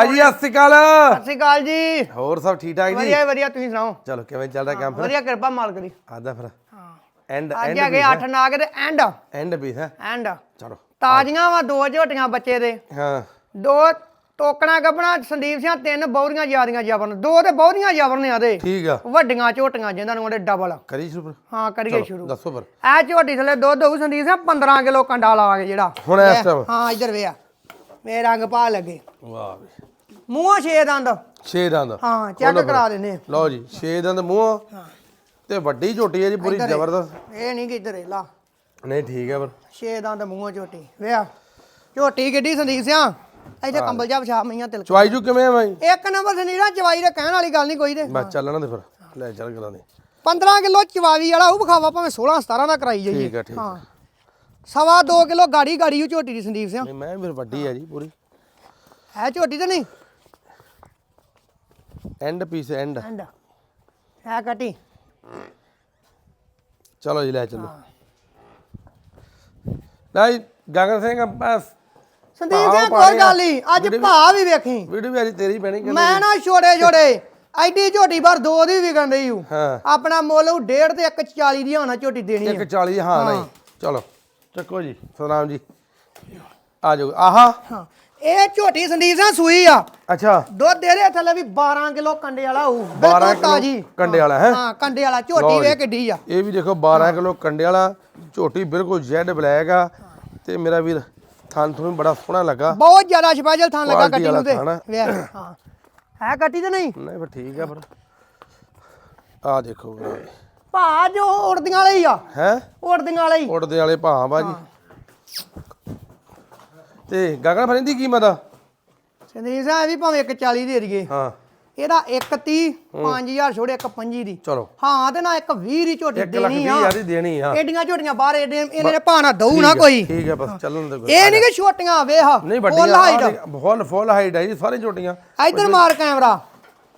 ਭਾਜੀ ਸਤਿ ਸ਼੍ਰੀ ਅਕਾਲ। ਸਤਿ ਸ਼੍ਰੀ ਅਕਾਲ ਜੀ। ਹੋਰ ਸਭ ਠੀਕ ਠਾਕ ਜੀ? ਵਧੀਆ ਵਧੀਆ ਤੁਸੀਂ ਸੁਣਾਓ? ਚਲੋ ਕਿਵੇਂ ਚੱਲ ਰਿਹਾ ਕੰਮ ਫਿਰ? ਵਧੀਆ ਕਿਰਪਾ ਮਾਲਕ ਦੀ। ਆਦਾ ਫਿਰ। ਹਾਂ। ਐਂਡ ਅੱਜ ਐਂਡ ਹੈਗੇ 8 ਨਾਗ ਤੇ ਐਂਡ ਐਂਡ ਵੀ ਹੈ? ਐਂਡ ਚਲੋ ਤਾਜ਼ੀਆਂ ਵਾ ਦੋ ਝੋਟੀਆਂ ਬੱਚੇ ਦੇ। ਹਾਂ। ਦੋ ਟੋਕਣਾ ਗੱਬਣਾ ਸੰਦੀਪ ਸਿੰਘ ਤਿੰਨ ਬਹੁਰੀਆਂ ਜਿਆਦੀਆਂ ਜਬਰਨ ਦੋ ਤੇ ਬਹੁਰੀਆਂ ਜਬਰਨ ਆ ਦੇ ਠੀਕ ਆ। ਵੱਡੀਆਂ ਝੋਟੀਆਂ ਜਿਨ੍ਹਾਂ ਨੂੰ ਉਹਦੇ ਡਬਲ ਕਰੀ ਸ਼ੁਰੂ ਹਾਂ ਕਰੀਏ ਸ਼ੁਰੂ। ਦੱਸੋ ਫਿਰ। ਇਹ ਝੋਟੀ ਥਲੇ ਦੁੱਧ ਹੋਊ ਸੰਦੀਪ ਸਿੰਘ 15 ਕਿਲੋ ਕੰਡਾ ਲਾ ਕੇ ਜਿਹੜਾ। ਹੁਣ ਇਸ ਟਾਈਮ ਹਾਂ ਇੱਧਰ ਵੇ ਆ। ਮੇਰੇ ਰੰਗ ਪਾ ਲੱਗੇ। ਵਾਹ ਵੀ। ਮੂੰਹੋਂ ਛੇ ਦੰਦ। ਛੇ ਦੰਦ। ਹਾਂ ਚੈੱਕ ਕਰਾ ਦਿੰਦੇ ਲਓ ਜੀ ਛੇ ਦੰਦ ਮੂੰਹ ਤੇ ਵੱਡੀ ਝੋਟੀ ਹੈ ਜੀ ਪੂਰੀ ਜ਼ਬਰਦਸਤ। ਇਹ ਨਹੀਂ ਕਿ ਇੱਧਰ ਇਹ ਲਾ। ਨਹੀਂ ਠੀਕ ਹੈ ਫਿਰ। ਛੇ ਦੰਦ ਮੂੰਹੋਂ ਝੋਟੀ। ਵੇਆ ਝੋਟੀ ਕਿੱਡੀ ਸੰਦੀਪ ਸਿਆ। ਇੱਥੇ ਕੰਬਲ ਜਾ ਵਿਛਾ ਮਈਆਂ ਤਿਲਕ। ਚਵਾਈ ਜੂ ਕਿਵੇਂ ਆ ਬਾਈ? ਇੱਕ ਨੰਬਰ ਸੰਦੀਰਾ ਚਵਾਈ ਦੇ ਕਹਿਣ ਵਾਲੀ ਗੱਲ ਨਹੀਂ ਕੋਈ ਤੇ। ਬਸ ਚੱਲਣਾ ਤੇ ਫਿਰ। ਲੈ ਚੱਲ ਕਰਾਂ ਦੇ 15 ਕਿਲੋ ਚਵਾਈ ਵਾਲਾ ਉਹ ਵਿਖਾਵਾ ਭਾਵੇਂ 16 17 ਦਾ ਕਰਾਈ ਜਾਈਏ। ਠੀਕ ਹੈ ਠੀਕ ਹਾਂ। ਸਵਾ 2 ਕਿਲੋ ਗਾੜੀ ਗਾੜੀ ਉਹ ਝੋਟੀ ਦੀ ਸੰਦੀਪ ਸਿਆ। ਨਹੀਂ ਮੈਂ ਫਿਰ ਵੱਡੀ ਹੈ ਜੀ ਪੂਰੀ। ਹੈ ਝੋਟੀ ਤੇ ਨਹੀਂ? ਐਂਡ ਪੀਸ ਐਂਡ ਐਂਡ ਹੈ ਕੱਟੀ। ਚਲੋ ਜੀ ਲੈ ਚੱਲੋ। ਨਹੀਂ ਗਗਨ ਸਿੰਘ ਬਸ। ਸੰਦੀਪ ਪਾਣੀ ਕੋਈ ਗੱਲ ਨਹੀਂ ਅੱਜ ਭਾ ਵੀ ਵੇਖੀ। ਵੀਡੀਓ ਵੀ ਅੱਜ ਤੇਰੀ ਪੈਣੀ ਮੈਂ ਨਾ ਛੋੜੇ ਛੋੜੇ ਐਡੀ ਝੋਟੀ ਪਰ ਦੋ ਦੀ ਵਿਕਣ ਰਹੀ ਹੂੰ ਹਾਂ। ਆਪਣਾ ਮੁੱਲ ਉਹ 1.5 ਤੇ 140 ਦੀ ਹੋਣਾ ਝੋਟੀ ਦੇਣੀ ਇੱਕ ਹੈ 40 ਹਾਂ। ਨਹੀਂ। ਚਲੋ। ਚੱਕੋ ਜੀ। ਸਤਨਾਮ ਜੀ। ਆ ਜਾਓ। ਆਹਾ। ਹਾਂ। ਇਹ ਝੋਟੀ ਸੰਦੀਪ ਸਿੰਘ ਸੂਈ ਆ। ਅੱਛਾ। ਦੁੱਧ ਦੇ ਦੇ ਥੱਲੇ ਵੀ 12 ਕਿਲੋ ਕੰਡੇ ਵਾਲਾ ਹੋਊ। 12 ਬਿਲਕੁਲ ਕਿਲੋ ਤਾਜੀ। ਕੰਡੇ ਵਾਲਾ ਹੈ? ਹਾਂ ਕੰਡੇ ਵਾਲਾ। ਝੋਟੀ ਵੇ। ਕਿੱਡੀ ਆ। ਇਹ ਵੀ ਦੇਖੋ 12 ਕਿਲੋ ਕੰਡੇ ਵਾਲਾ। ਝੋਟੀ ਬਿਲਕੁਲ ਜੈਡ ਬਲੈਕ ਆ। ਤੇ ਮੇਰਾ ਵੀਰ ਥਣ ਤੁਹਾਨੂੰ ਬੜਾ ਸੋਹਣਾ ਲੱਗਾ। ਬਹੁਤ ਜ਼ਿਆਦਾ ਸਪੈਸ਼ਲ ਥਾਂ ਲੱਗਾ ਕੱਟੀ ਨੂੰ ਤੇ। ਹਾਂ। ਹੈ ਕੱਟੀ ਤੇ ਨਹੀਂ? ਨਹੀਂ ਫਿਰ ਠੀਕ ਆ ਫਿਰ। ਆ ਦੇਖੋ ਭਾ ਜੋ ਉੜਦੀਆਂ ਵਾਲੇ ਹੀ ਆ। ਹੈ? ਉੜਦੀਆਂ ਵਾਲੇ ਹੀ। ਉੜਦੇ ਵਾਲੇ ਭਾਂ ਬਾਜੀ ਤੇ ਗਗਨ ਫਰਿੰਦ ਦੀ ਕੀਮਤ ਆ? ਸੰਦੀਪ ਇਹ ਵੀ ਭਾਵੇਂ 140 ਦੇ ਦਈਏ। ਹਾਂ। ਇਹਦਾ 130 5000 ਛੋੜੇ 125 ਦੀ। ਚਲੋ। ਹਾਂ ਤੇ ਨਾ ਇੱਕ 20 ਦੀ ਝੋਟੀ 1 ਦੇਣੀ 20 ਆ। ਹਜ਼ਾਰ ਦੀ ਦੇਣੀ ਆ। ਏਡੀਆਂ ਝੋਟੀਆਂ ਬਾਹਰ ਏਡੇ ਇਹਨੇ ਭਾਣਾ ਦਊ ਨਾ ਕੋਈ। ਠੀਕ ਹੈ ਬਸ ਚੱਲਣ ਦੇ ਇਹ ਨਹੀਂ ਕਿ ਛੋਟੀਆਂ ਵੇਖ ਨਹੀਂ full ਵੱਡੀ height। ਆ ਫੁੱਲ ਫੁੱਲ ਹਾਈਟ ਹੈ ਜੀ ਸਾਰੇ ਝੋਟੀਆਂ। ਇੱਧਰ ਮਾਰ ਕੈਮਰਾ।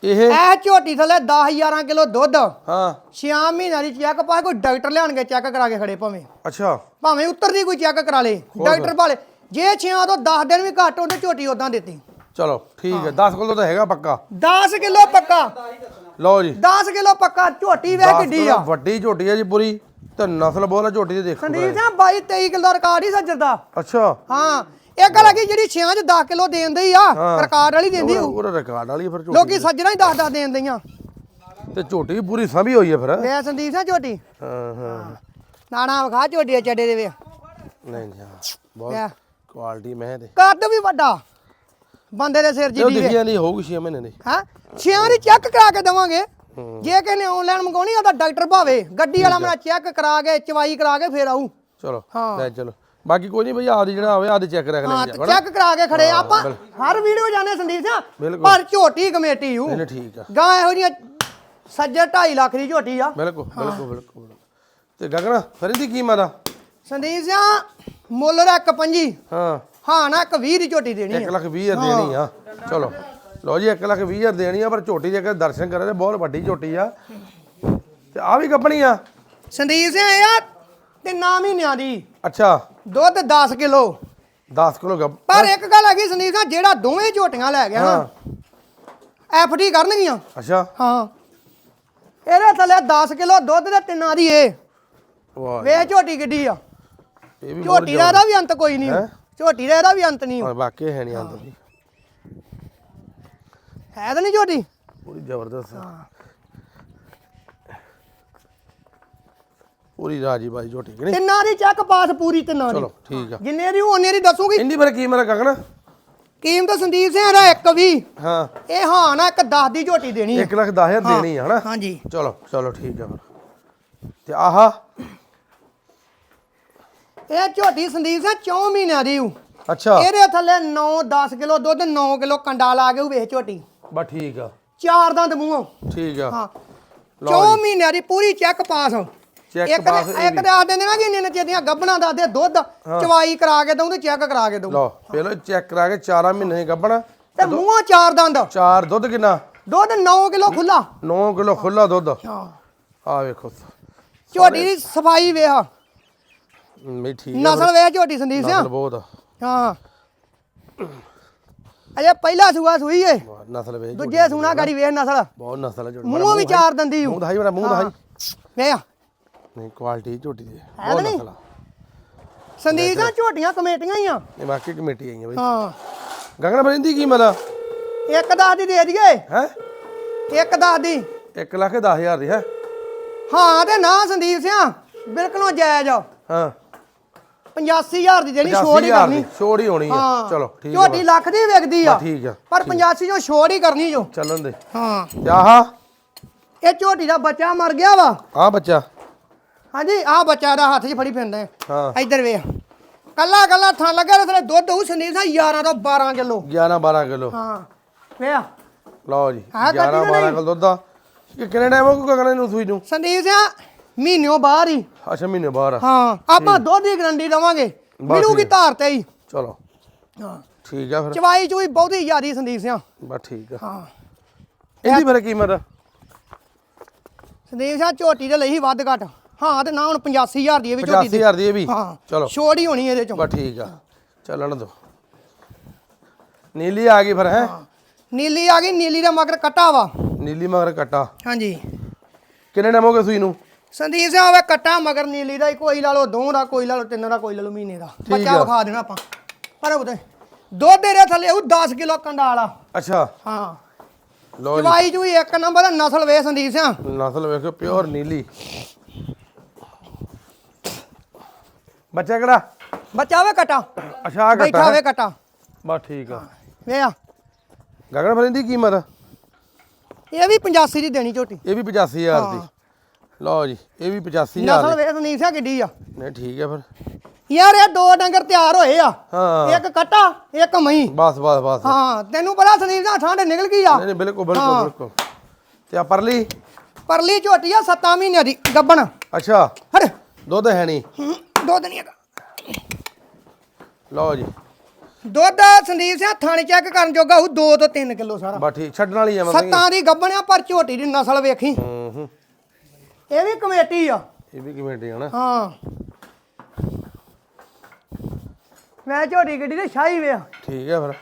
ਇਹ ਇਹ ਝੋਟੀ ਥੱਲੇ 10 11 ਕਿਲੋ ਦੁੱਧ। ਹਾਂ। 6 ਮਹੀਨਿਆਂ ਦੀ ਚੈੱਕ ਪਾ ਕੋਈ ਡਾਕਟਰ ਲਿਆਣਗੇ ਚੈੱਕ ਕਰਾ ਕੇ ਖੜੇ ਭਾਵੇਂ। ਅੱਛਾ। ਭਾਵੇਂ ਉੱਤਰਦੀ ਕੋਈ ਚੈੱਕ ਕਰਾ ਲੇ ਡਾਕਟਰ ਭਾਲੇ ਜੇ 6 ਤੋਂ 10 ਦਿਨ ਵੀ ਘੱਟ ਹੁੰਦੇ ਝੋਟੀ ਉਦਾਂ ਦਿੱਤੀ। ਚਲੋ ਠੀਕ ਹੈ 10 ਕਿਲੋ ਤਾਂ ਹੈਗਾ ਪੱਕਾ। 10 ਕਿਲੋ ਪੱਕਾ। ਲਓ ਜੀ। 10 ਕਿਲੋ ਪੱਕਾ ਝੋਟੀ ਵੇ 10 ਕਿੱਡੀ ਆ। ਵੱਡੀ ਝੋਟੀ ਹੈ ਜੀ ਪੂਰੀ ਤੇ ਨਸਲ ਬਹੁਤ ਝੋਟੀ ਦੀ ਦੇਖੋ ਸੰਦੀਪ ਸਿੰਘ 22 23 ਕਿਲੋ ਰਿਕਾਰਡ ਹੀ ਸੱਜਰ ਦਾ। ਅੱਛਾ। ਹਾਂ ਇਹ ਗੱਲ ਆ ਕਿ ਜਿਹੜੀ 6 ਚ 10 ਕਿਲੋ ਦੇਂਦੇ ਹੀ ਆ ਰਿਕਾਰਡ ਵਾਲੀ ਦਿੰਦੀ। ਉਹ ਰਿਕਾਰਡ ਵਾਲੀ ਫਿਰ ਝੋਟੀ ਲੋਕੀ ਸੱਜਣਾ ਹੀ 10 10 ਦੇਣ ਦਈਆਂ। ਤੇ ਝੋਟੀ ਪੂਰੀ ਸੰਭੀ ਹੋਈ ਹੈ ਫਿਰ। ਵੇ ਸੰਦੀਪ ਸਿੰਘ ਝੋਟੀ। ਹਾਂ ਹਾਂ। ਨਾਣਾ ਵਿਖਾ ਝੋਟੀ ਚੱਡੇ ਦੇ ਵੇ। ਨਹੀਂ ਹਾਂ, ਬਹੁਤ ਕੁਆਲਿਟੀ ਮੈਂ ਤੇ। ਕੱਦ ਵੀ ਵੱਡਾ। ਬੰਦੇ ਦੇ ਸਿਰ ਤੇ ਉਹ ਜਿੱਡੀ ਵੇ ਦਿਖੀ ਜਾਂਦੀ ਹੋਊਗੀ 6 ਮਹੀਨੇ ਦੀ। ਹਾਂ? ਛਿਆਂ ਦੀ ਚੈੱਕ ਕਰਾ ਕੇ ਦਵਾਂਗੇ। ਜੇ ਨੇ ਆਨਲਾਈਨ ਮੰਗਾਉਣੀ ਆ ਤਾਂ ਡਾਕਟਰ ਭਾਵੇ। ਗੱਡੀ ਵਾਲਾ ਮੇਰਾ ਚੈੱਕ ਕਰਾ ਕੇ ਚਵਾਈ ਕਰਾ ਕੇ ਫੇਰ ਆਊ। ਚਲੋ ਹਾਂ। ਲੈ ਚਲੋ। ਬਾਕੀ ਕੋਈ ਨਹੀਂ ਭਈ ਆਪਦੀ ਜਿਹੜਾ ਹੋਵੇ ਆਪਦੀ ਚੈੱਕ ਰੱਖ ਹਾਂ ਲੈਂਦੇ ਤੇ ਚੈੱਕ ਕਰਾ ਕੇ ਖੜੇ। ਆਪਾਂ ਹਰ ਵੀਡੀਓ ਜਾਂਦੇ ਸੰਦੀਪ ਸਿੰਘ। ਪਰ ਝੋਟੀ ਕਮੇਟੀ ਹੂ ਨਹੀਂ ਠੀਕ ਆ। ਗਾਂ ਇਹੋ ਜੀਆਂ ਸੱਜਰ 2.5 ਲੱਖ ਦੀ ਝੋਟੀ ਆ। ਬਿਲਕੁਲ ਬਿਲਕੁਲ ਬਿਲਕੁਲ ਤੇ ਗਗਨ ਫਿਰ ਇਹਦੀ ਕੀਮਤ ਆ? ਸੰਦੀਪ ਸਿੰਘ ਮੁੱਲ ਦਾ ਇੱਕ ਪੰਜੀ। ਹਾਂ। ਹਾਂ ਨਾ ਇੱਕ 20 ਦੀ ਝੋਟੀ ਦੇਣੀ 1 ਆ ਲੱਖ 20 ਹਜ਼ਾਰ ਦੇਣੀ ਆ। ਚਲੋ। ਲਓ ਜੀ 1 ਲੱਖ 20 ਹਜ਼ਾਰ ਦੇਣੀ ਆ ਪਰ ਝੋਟੀ ਜੇ ਕੇ ਦਰਸ਼ਨ ਕਰੇ ਤੇ ਬਹੁਤ ਵੱਡੀ ਝੋਟੀ ਆ। ਤੇ ਆ ਵੀ ਕੱਪਣੀ ਆ? ਸੰਦੀਪ ਸਿੰਘ ਇਹ ਆ ਤਿੰਨਾਂ ਮਹੀਨਿਆਂ ਦੀ। ਅੱਛਾ। ਦੁੱਧ 10 ਕਿਲੋ। 10 ਕਿਲੋ ਗੱਬ ਪਰ ਇੱਕ ਗੱਲ ਹੈਗੀ ਸੰਦੀਪ ਸਿੰਘ ਜਿਹੜਾ ਦੋਵੇਂ ਝੋਟੀਆਂ ਲੈ ਗਿਆ ਹਾਂ। ਨਾ ਐਫਡੀ ਕਰਨਗੀਆਂ। ਅੱਛਾ। ਹਾਂ। ਇਹਦੇ ਥੱਲੇ 10 ਕਿਲੋ ਦੁੱਧ ਦੇ ਤਿੰਨਾਂ ਦੀ ਏ। ਵਾਹ ਵੇ ਝੋਟੀ ਕਿੱਡੀ ਆ। ਇਹ ਵੀ ਝੋਟੀ ਦਾ ਇਹਦਾ ਵੀ ਅੰਤ ਕੋਈ ਨਹੀਂ। ਹੈਂ? ਝੋਟੀ ਦਾ ਇਹਦਾ ਵੀ ਅੰਤ ਨਹੀਂ। ਵਾਕਈ ਹੈ ਨਹੀਂ ਜੀ ਹੈ। ਤਾਂ ਨਹੀਂ ਝੋਟੀ? ਪੂਰੀ ਜ਼ਬਰਦਸਤ। ਆ। ਪੂਰੀ ਰਾਜੀ ਬਾਈ ਝੋਟੀ ਕਿ ਨਹੀਂ? ਤਿੰਨਾਂ ਦੀ ਚੈੱਕ ਪਾਸ ਪੂਰੀ ਤਿੰਨਾਂ ਦੀ। ਚਲੋ ਠੀਕ ਆ। ਜਿੰਨੇ ਦੀ ਉਹਨੇ ਦੀ ਦੱਸੂਗੀ। ਇੰਦੀ ਫਿਰ ਕੀਮਤ ਆ ਗਗਨ ਕੀਮਤ ਸੰਦੀਪ ਸਿੰਘ ਦਾ ਇੱਕ ਵੀ। ਹਾਂ। ਇਹ ਹਾਂ ਨਾ ਇੱਕ 10 ਦੀ ਝੋਟੀ ਦੇਣੀ ਹੈ 1 ਲੱਖ 10 ਹਜ਼ਾਰ ਦੇਣੀ ਆ ਹਨਾ? ਹਾਂਜੀ। ਚਲੋ ਚਲੋ ਠੀਕ ਆ ਫਿਰ। ਤੇ ਆਹਾ ਇਹ ਝੋਟੀ ਸੰਦੀਪ ਸਿੰਘ 4 ਮਹੀਨਿਆਂ ਦੀ ਹੂ। ਅੱਛਾ। ਇਹਦੇ ਥੱਲੇ 9 10 ਕਿਲੋ ਦੁੱਧ 9 ਕਿਲੋ ਕੰਡਾ ਲਾ ਕੇ ਵੇਖ ਝੋਟੀ। ਬਸ ਠੀਕ ਆ। ਚਾਰ ਦੰਦ ਮੂੰਹੋਂ। ਠੀਕ ਆ। ਹਾਂ। 4 ਮਹੀਨਿਆਂ ਦੀ ਪੂਰੀ ਚੈੱਕ ਪਾਸ ਇੱਕ ਦੇ- ਇੱਕ ਦੇ ਆ ਦਿੰਦੇ ਨਾ ਕਿ ਇੰਨੇ ਇੰਨੇ ਦੀਆਂ ਗੱਬਣਾ ਦੱਸਦੇ ਦੁੱਧ ਚਵਾਈ ਕਰਾ ਕੇ ਦਊਂ ਤੇ ਚੈੱਕ ਕਰਾ ਕੇ ਦਊਂ। ਲਓ ਪਹਿਲਾਂ ਚੈੱਕ ਕਰਾ ਕੇ 4 ਮਹੀਨੇ ਗੱਬਣਾ ਤੇ ਮੂੰਹੋਂ ਚਾਰ ਦੰਦ। ਚਾਰ ਦੁੱਧ ਕਿੰਨਾ? ਦੁੱਧ 9 ਕਿਲੋ ਖੁੱਲਾ 9 ਕਿਲੋ ਖੁੱਲਾ ਦੁੱਧ। ਹਾਂ। ਆ ਵੇਖੋ। ਝੋਟੀ ਦੀ ਸਫ਼ਾਈ ਵੇਖ। ਠੀਕ ਆ ਨਸਲ ਵੇਖ ਝੋਟੀ ਸੰਦੀਪ ਨਸਲ ਸਿੰਘ ਬਹੁਤ ਆ। ਹਾਂ। ਅਜੇ ਪਹਿਲਾ ਸੂਆ ਸੂਈ ਏ। ਵਾਹ, ਨਸਲ ਵੇਖ ਦੂਜੇ ਸੂਣਾ ਗਾੜੀ ਵੇਖ ਨਸਲ। ਬਹੁਤ ਨਸਲ ਝੋਟੀ। ਮੂੰਹ ਵੀ ਚਾਰ ਦੰਦੀ ਮੂੰਹ ਦਿਖਾਈ ਬੜਾ ਮੂੰਹ ਦਿਖਾਈ। ਵੇ ਆ। ਨਹੀਂ ਕੁਆਲਿਟੀ ਝੋਟੀ ਦੀ ਹੈ। ਬਹੁਤ ਨਹੀਂ? ਨਸਲ ਆ। ਸੰਦੀਪ ਦਾ ਝੋਟੀਆਂ ਕਮੇਟੀਆਂ ਹੀ ਆ। ਇਹ ਵਾਕਈ ਕਮੇਟੀ ਆਈ ਹੈ ਬਈ। ਹਾਂ। ਗਗਨ ਬਰਿੰਦੀ ਕੀ ਮਲਾ ਇੱਕ ਦਸ ਦੀ ਦੇ ਦਈਏ। ਹੈ? ਇੱਕ ਦਸ ਦੀ। 1 ਲੱਖ 10000 ਦੀ ਹੈ? ਹਾਂ ਤੇ ਨਾ ਸੰਦੀਪ ਸਿਆ ਬਿਲਕੁਲ ਜਾਇਜ਼ ਆ। ਹਾਂ। 85000 ਦੀ ਦੇਣੀ ਛੋੜ ਹੀ 85000 ਕਰਨੀ। ਛੋੜ ਹੀ ਹੋਣੀ ਹੈ। ਚਲੋ ਠੀਕ ਹੈ ਝੋਟੀ ਲੱਖ ਦੀ ਵਿਕਦੀ ਆ। ਠੀਕ ਆ ਪਰ 85 ਜੋ ਛੋੜ ਹੀ ਕਰਨੀ ਜੋ। ਚੱਲਣ ਦੇ। ਹਾਂ। ਆਹ ਇਹ ਝੋਟੀ ਦਾ ਬੱਚਾ ਮਰ ਗਿਆ ਵਾ। ਆ ਬੱਚਾ। ਹਾਂਜੀ ਆਹ ਬੱਚਾ ਦਾ ਹੱਥ 'ਚ ਫੜੀ ਫਿਰਦਾ ਹੈ। ਇੱਧਰ ਵੇਖ। ਕੱਲਾ ਕੱਲਾ ਥਾਂ ਲੱਗਾ ਤੇ ਦੁੱਧ ਹੋਊ ਸੰਦੀਪ ਸਾਹਿਬ 11 ਤੋਂ 12 ਕਿਲੋ। 11 12 ਕਿਲੋ। ਹਾਂ। ਵੇਖ। ਲਓ ਜੀ ਹਾਂ, 11 ਕੱਢੀ 12 ਤਾਂ ਕਿਲੋ ਦੁੱਧ ਦਾ ਕਿੰਨੇ ਟਾਈਮ ਹੋ ਗਿਆ ਗਗਨ ਨੂੰ ਸੂਈ ਨੂੰ? ਸੰਦੀਪ ਸਿੰਘ ਮਹੀਨਿਓ ਬਾਹਰ ਹੀ। ਅੱਛਾ ਮਹੀਨੇ ਬਾਹਰ ਆ। ਹਾਂ ਆਪਾਂ ਦੁੱਧ ਦੀ ਗਰੰਟੀ ਦਵਾਂਗੇ। ਮਿਲੂਗੀ। ਧਾਰ ਤੇ ਹੀ। ਚਲੋ। ਹਾਂ। ਠੀਕ ਆ ਫਿਰ। ਚਵਾਈ ਚੂਈ ਬਹੁਤੀ ਜ਼ਿਆਦੀ ਸੰਦੀਪ ਸਿੰਘ ਬਸ ਠੀਕ ਆ। ਹਾਂ। ਇਹਦੀ ਫਿਰ ਕੀਮਤ ਸੰਦੀਪ ਸਿੰਘ ਝੋਟੀ ਤੇ ਲਈ ਵੱਧ ਘੱਟ। ਹਾਂ ਤੇ ਨਾ ਹੁਣ 85000 ਦੀ ਇਹ ਵੀ ਝੋਟੀ ਦੀ 85000 ਦੀ ਇਹ ਵੀ? ਹਾਂ। ਚਲੋ। ਛੋੜ ਹੀ ਹੋਣੀ ਇਹਦੇ ਚੋਂ। ਬਸ ਠੀਕ ਆ। ਚੱਲਣ ਦੋ। ਨੀਲੀ ਆ ਗਈ ਫਿਰ ਹੈ? ਨੀਲੀ ਆ ਗਈ ਨੀਲੀ ਦਾ ਮਗਰ ਕੱਟਾ ਵਾ। ਨੀਲੀ ਮਗਰ ਕੱਟਾ। ਹਾਂਜੀ। ਕਿੰਨੇ ਟਾਈਮ ਹੋ ਸੂਈ ਨੂੰ? ਸੰਦੀਪ ਸਿੰਘ ਆਵੇ ਕੱਟਾ ਮਗਰ ਨੀਲੀ ਦਾ ਹੀ ਕੋਈ ਲਾ ਲਓ ਦੋ ਦਾ ਕੋਈ ਲਾ ਲਓ ਤਿੰਨ ਦਾ ਕੋਈ ਲਾ ਲਓ ਮਹੀਨੇ ਦਾ। ਬੱਚਾ ਆ। ਵਿਖਾ ਦੇਣਾ ਆਪਾਂ। ਪਰ ਉਹਦੇ ਦੁੱਧ ਦੇ ਥੱਲੇ ਉਹ 10 ਕਿਲੋ ਕੰਡਾ ਵਾਲਾ ਅੱਛਾ। ਹਾਂ। ਲਓ ਜੀ। ਚਵਾਈ ਚੂਈ ਇੱਕ ਨੰਬਰ ਦਾ ਨਸਲ ਵੇ ਸੰਦੀਪ ਸਿੰਘ ਨਸਲ ਵੇਖੋ ਪਿਓਰ ਨੀਲੀ। ਬੱਚਾ ਕਿਹੜਾ? ਬੱਚਾ ਵੇ ਕੱਟਾ। ਅੱਛਾ ਆ ਬੈਠਾ ਕੱਟਾ ਵੇ ਕੱਟਾ। ਬਸ ਠੀਕ ਆ। ਵੇ ਆ। ਗਗਨ ਫਿਰ ਇਹਦੀ ਕੀਮਤ? ਇਹ ਵੀ 85 ਦੀ ਦੇਣੀ ਝੋਟੀ। ਇਹ ਵੀ 85000 ਦੀ। ਲਓ ਜੀ ਇਹ ਵੀ 85000 ਨਸਲ ਦੀ। ਵੇ ਸੰਦੀਪ ਸਿੰਘ ਕਿੱਡੀ ਆ? ਨਹੀਂ ਠੀਕ ਹੈ ਫਿਰ। ਯਾਰ ਇਹ ਦੋ ਡੰਗਰ ਤਿਆਰ ਹੋਏ ਆ। ਹਾਂ। ਇੱਕ ਕੱਟਾ ਇੱਕ ਮਹੀਂ। ਬਸ ਬਸ ਬਸ। ਹਾਂ ਤੈਨੂੰ ਪਤਾ ਸੰਦੀਪ ਸਿੰਘ ਠੰਡ ਨਿਕਲ ਗਈ ਆ। ਨਹੀਂ ਨਹੀਂ ਬਿਲਕੁਲ ਬਿਲਕੁਲ ਬਿਲਕੁਲ। ਤੇ ਆ ਪਰਲੀ? ਪਰਲੀ ਝੋਟੀ ਆ 7 ਮਹੀਨਿਆਂ ਦੀ ਗੱਬਣ। ਅੱਛਾ। ਹਟ। ਦੁੱਧ ਹੈ ਨਹੀਂ। ਦੁੱਧ ਨਹੀਂ ਹੈਗਾ। ਲਓ ਜੀ। ਦੁੱਧ ਸੰਦੀਪ ਸਿੰਘ ਥਾਣੇ ਚੈੱਕ ਕਰਨ ਜੋਗਾ ਉਹ 2 ਤੋਂ 3 ਕਿਲੋ ਸਾਰਾ। ਠੀਕ ਛੱਡਣ ਵਾਲੀ ਆ ਮਤਲਬ ਸੱਤਾਂ ਦੀ ਗੱਬਣ ਆ ਪਰ ਝੋਟੀ ਦੀ ਨਸਲ ਵੇਖੀ। ਹੂੰ ਹੂੰ। ਇਹ ਵੀ ਕਮੇਟੀ ਆ। ਇਹ ਵੀ ਕਮੇਟੀ ਆ ਨਾ। ਹਾਂ। ਮੈਂ ਝੋਟੀ ਗੱਡੀ ਦੇ ਸ਼ਾਹੀ ਵੇ ਠੀਕ ਹੈ ਫਿਰ।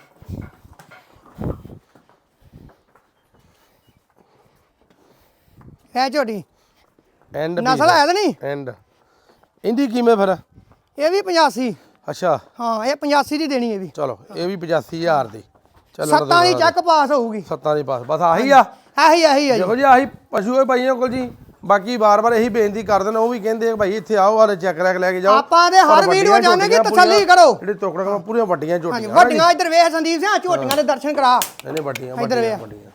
ਇਹ ਝੋਟੀ। ਐਂਡ ਨਸਲ ਹੈ ਤਾਂ ਨਹੀਂ? ਐਂਡ ਇਹਦੀ ਕੀਮਤ ਫਿਰ? ਇਹ ਵੀ 85 ਅੱਛਾ। ਹਾਂ ਇਹ 85 ਦੀ ਦੇਣੀ ਇਹ ਵੀ। ਚਲੋ ਇਹ ਵੀ 85000 ਦੀ। ਚਲੋ ਸੱਤਾਂ ਦੀ ਚੈੱਕ ਪਾਸ ਹੋਊਗੀ। ਸੱਤਾਂ ਦੀ ਪਾਸ। ਬਸ ਆਹੀ ਆ। ਆਹੀ ਆਹੀ ਆ ਜੀ। ਦੇਖੋ ਜੀ ਆਹੀ ਪਸ਼ੂ ਹੈ ਭਾਈਆਂ ਕੋਲ ਜੀ। ਬਾਕੀ ਵਾਰ-ਵਾਰ ਇਹੀ ਬੇਨਤੀ ਕਰ ਦੇਣ ਉਹ ਵੀ ਕਹਿੰਦੇ ਆ ਭਾਈ ਇੱਥੇ ਆਓ ਆਲੇ ਚੈੱਕ ਰੈਕ ਲੈ ਕੇ ਜਾਓ। ਆਪਾਂ ਦੇ ਹਰ ਵੀਡੀਓ ਜਾਣੇ ਕਿ ਤਸੱਲੀ ਕਰੋ। ਜਿਹੜੀ ਟੋਕਰਾਂ ਪੂਰੀਆਂ ਵੱਡੀਆਂ ਝੋਟੀਆਂ। ਵੱਡੀਆਂ ਇੱਧਰ ਵੇਖ ਸੰਦੀਪ ਸਿੰਘ ਝੋਟੀਆਂ ਦੇ ਦਰਸ਼ਨ ਕਰਾ। ਨਹੀਂ ਵੱਡੀਆਂ ਇੱਧਰ ਵੱਡੀਆਂ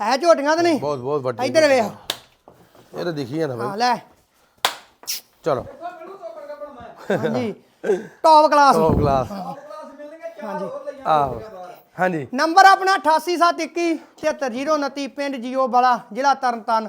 ਹੈ ਝੋਟੀਆਂ ਤੇ ਨਹੀਂ? ਬਹੁਤ ਬਹੁਤ ਵੱਡੀਆਂ ਇੱਧਰ ਵੇਖ। ਇਹ ਤਾਂ ਦਿਖੀ ਜਾਂਦਾ ਹਾਂ ਭਾਈ ਲੈ। ਚਲੋ। ਹਾਂਜੀ ਟੌਪ ਕਲਾਸ ਟੌਪ ਕਲਾਸ ਹਾਂਜੀ। ਆਹੋ। ਹਾਂਜੀ। ਨੰਬਰ ਆਪਣਾ 88721 73029 ਪਿੰਡ ਜੀਓ ਵਾਲਾ ਜ਼ਿਲ੍ਹਾ ਤਰਨਤਾਰਨ।